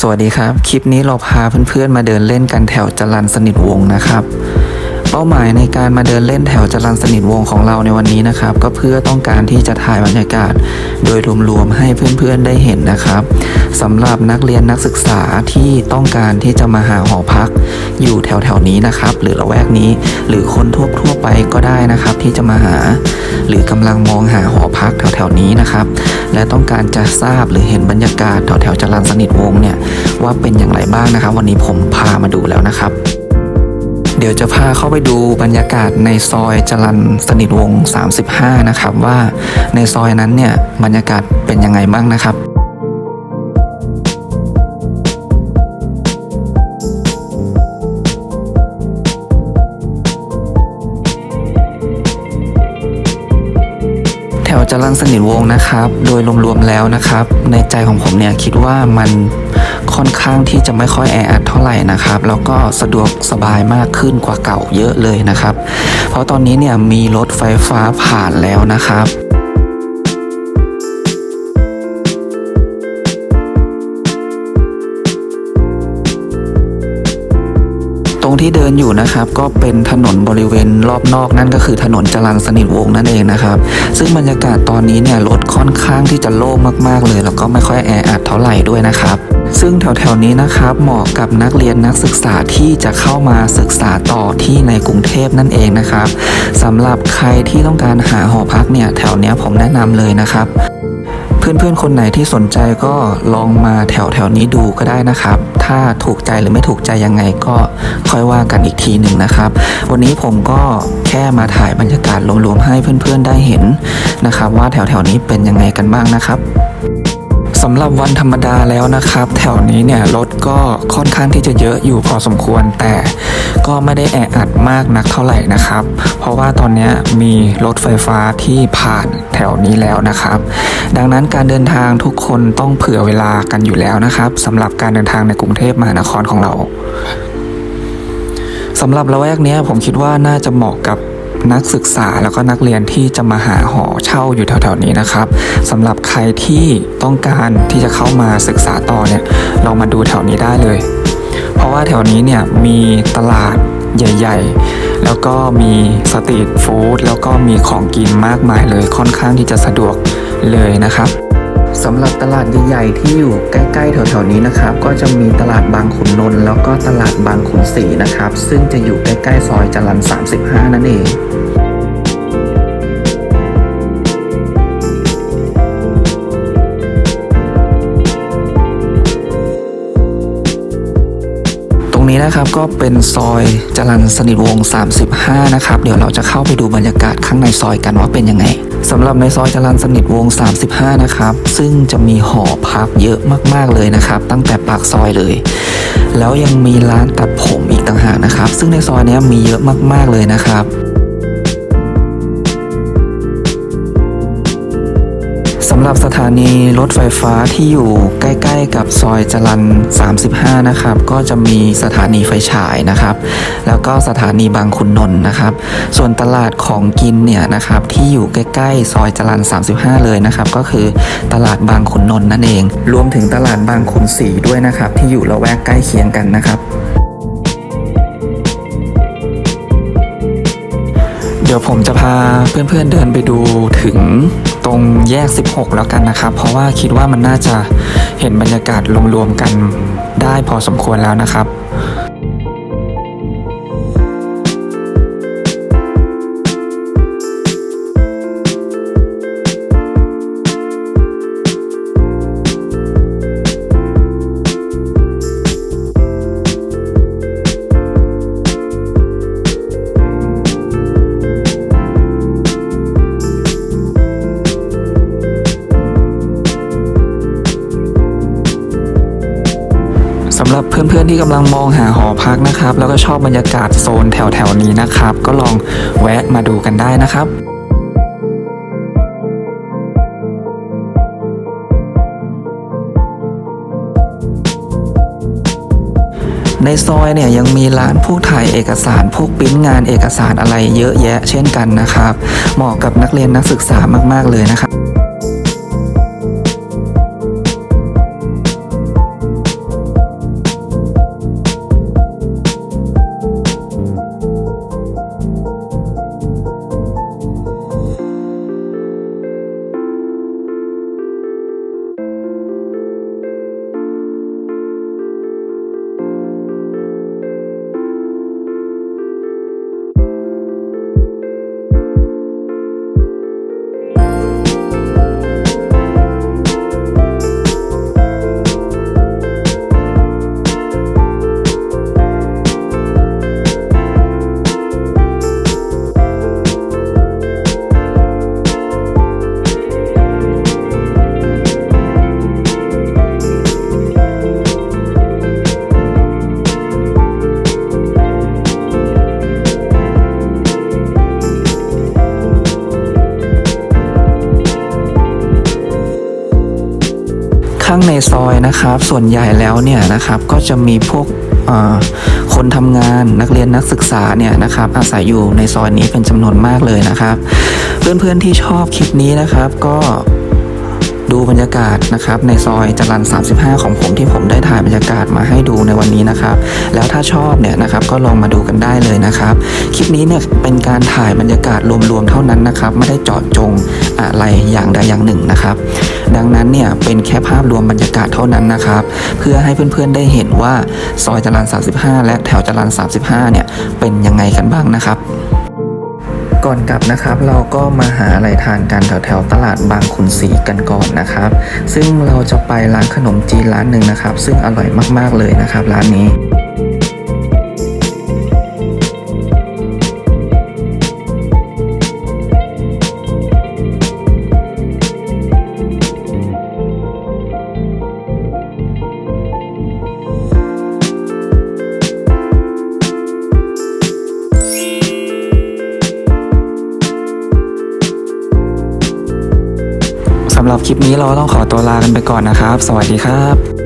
สวัสดีครับ คลิปนี้เราพาเพื่อนๆมาเดินเล่นกันแถวจรันสนิทวงนะครับ เป้าหมายในการมาเดินเล่นแถวจรันสนิทวงของเราในวันนี้นะครับ ก็เพื่อต้องการที่จะถ่ายบรรยากาศ โดยรวมๆให้เพื่อนๆได้เห็นนะครับสำหรับนักเรียนนักศึกษาที่ต้องการที่จะมาหาหอพัก อยู่แถวๆนี้นะครับ หรือละแวกนี้ หรือคนทั่วๆไปก็ได้นะครับ ที่จะมาหา หรือกำลังมองหาหอพักแถวๆนี้นะครับ และต้องการจะทราบหรือเห็นบรรยากาศแถวๆจรันสนิทวงเนี่ยว่าเป็นอย่างไรบ้างนะครับ วันนี้ผมพามาดูแล้วนะครับ เดี๋ยวจะพาเข้าไปดูบรรยากาศในซอยจรันสนิทวงศ์35 นะครับ ว่าในซอยนั้นเนี่ยบรรยากาศเป็นยังไงบ้างนะครับแถวจรันสนิทวงศ์นะครับ โดยรวมๆแล้วนะครับ ในใจของผมเนี่ยคิดว่ามัน ค่อนข้างที่จะไม่ค่อยแออัดเท่าไหร่นะครับ แล้วก็สะดวกสบายมากขึ้นกว่าเก่าเยอะเลยนะครับ เพราะตอนนี้เนี่ยมีรถไฟฟ้าผ่านแล้วนะครับตรงที่เดินอยู่นะครับก็เป็นถนนบริเวณรอบนอกนั่นก็คือถนนจรัญสนิทวงนั่นเองนะครับ ซึ่งบรรยากาศตอนนี้เนี่ยรถค่อนข้างที่จะโล่งมากๆเลย แล้วก็ไม่ค่อยแออัดเท่าไหร่ด้วยนะครับ ซึ่งแถวๆนี้นะครับเหมาะกับนักเรียนนักศึกษาที่จะเข้ามาศึกษาต่อที่ในกรุงเทพนั่นเองนะครับสำหรับใครที่ต้องการหาหอพักเนี่ยแถวเนี้ยผมแนะนำเลยนะครับ เพื่อนๆคนไหนที่สนใจก็ลองมาแถวๆนี้ดูก็ได้นะครับ ถ้าถูกใจหรือไม่ถูกใจยังไงก็ค่อยว่ากันอีกทีหนึ่งนะครับ วันนี้ผมก็แค่มาถ่ายบรรยากาศรวมๆให้เพื่อนๆได้เห็นนะครับ ว่าแถวๆนี้เป็นยังไงกันบ้างนะครับ สำหรับวันธรรมดาแล้วนะครับ แถวนี้เนี่ยรถก็ค่อนข้างที่จะเยอะอยู่พอสมควร แต่ก็ไม่ได้แออัดมากนักเท่าไหร่นะครับ เพราะว่าตอนนี้มีรถไฟฟ้าที่ผ่านแถวนี้แล้วนะครับ ดังนั้นการเดินทางทุกคนต้องเผื่อเวลากันอยู่แล้วนะครับสำหรับการเดินทางในกรุงเทพมหานครของเราสำหรับละแวกนี้ผมคิดว่าน่าจะเหมาะกับ นักศึกษาแล้วก็นักเรียนที่จะมาหาหอเช่าอยู่แถวๆนี้นะครับสำหรับใครที่ต้องการที่จะเข้ามาศึกษาต่อเนี่ยลองมาดูแถวนี้ได้เลย เพราะว่าแถวนี้เนี่ยมีตลาดใหญ่ ๆ แล้วก็มีสตรีทฟู้ดแล้วก็มีของกินมากมายเลยค่อนข้างที่จะสะดวกเลยนะครับ สำหรับตลาดใหญ่ๆที่อยู่ใกล้ๆแถวๆนี้นะครับ ก็จะมีตลาดบางขุนนนท์แล้วก็ตลาดบางขุนศรีนะครับ ซึ่งจะอยู่ใกล้ๆซอยจรัญ35 นั่นเอง นี้นะครับก็เป็นซอยจรัญสนิทวงศ์35 นะครับ เดี๋ยวเราจะเข้าไปดูบรรยากาศข้างในซอยกันว่าเป็นยังไงสำหรับในซอยจรัญสนิทวงศ์35 นะครับ ซึ่งจะมีหอพักเยอะมากๆเลยนะครับ ตั้งแต่ปากซอยเลย แล้วยังมีร้านตัดผมอีกต่างหากนะครับ ซึ่งในซอยนี้มีเยอะมากๆเลยนะครับำหรับสถานีรถไฟฟ้าที่อยู่ใกล้ ๆ กับซอยจรัญ35 นะครับ ก็จะมีสถานีไฟฉายนะครับ แล้วก็สถานีบางขุนนนท์นะครับ ส่วนตลาดของกินเนี่ยนะครับที่อยู่ใกล้ ๆ ซอยจรัญ35 เลยนะครับ ก็คือตลาดบางขุนนนท์นั่นเอง รวมถึงตลาดบางขุนศรีด้วยนะครับ ที่อยู่ละแวกใกล้เคียงกันนะครับเดี๋ยวผมจะพาเพื่อนๆเดินไปดูถึง ตรงแยก 16 แล้วกันนะครับ เพราะว่าคิดว่ามันน่าจะเห็นบรรยากาศรวมๆกันได้พอสมควรแล้วนะครับ ที่กำลังมองหาหอพักนะครับ แล้วก็ชอบบรรยากาศโซนแถวๆนี้นะครับ ก็ลองแวะมาดูกันได้นะครับในซอยเนี่ยยังมีร้านพวกถ่ายเอกสารพวกปิ้นงานเอกสารอะไรเยอะแยะเช่นกันนะครับ เหมาะกับนักเรียนนักศึกษามาก ๆ เลยนะครับางในซอยนะครับ ส่วนใหญ่แล้วเนี่ยนะครับก็จะมีพวกคนทำงานนักเรียนนักศึกษาเนี่ยนะครับอาศัยอยู่ในซอยนี้เป็นจำนวนมากเลยนะครับ เพื่อนๆที่ชอบคลิปนี้นะครับก็ ดูบรรยากาศนะครับในซอยจรัน 35 ของผมที่ผมได้ถ่ายบรรยากาศมาให้ดูในวันนี้นะครับ แล้วถ้าชอบเนี่ยนะครับก็ลองมาดูกันได้เลยนะครับ คลิปนี้เนี่ยเป็นการถ่ายบรรยากาศรวมๆเท่านั้นนะครับ ไม่ได้เจาะจงอะไรอย่างใดอย่างหนึ่งนะครับ ดังนั้นเนี่ยเป็นแค่ภาพรวมบรรยากาศเท่านั้นนะครับ เพื่อให้เพื่อนๆได้เห็นว่าซอยจรัน 35 และแถวจรัน 35 เนี่ยเป็นยังไงกันบ้างนะครับ ก่อนกลับนะครับเราก็มาหาอะไรทานกันแถวแถวตลาดบางขุนศรีกันก่อนนะครับ ซึ่งเราจะไปร้านขนมจีนร้านหนึ่งนะครับ ซึ่งอร่อยมากๆเลยนะครับ ร้านนี้ หรับคลิปนี้เราต้องขอตัวลากันไปก่อนนะครับ สวัสดีครับ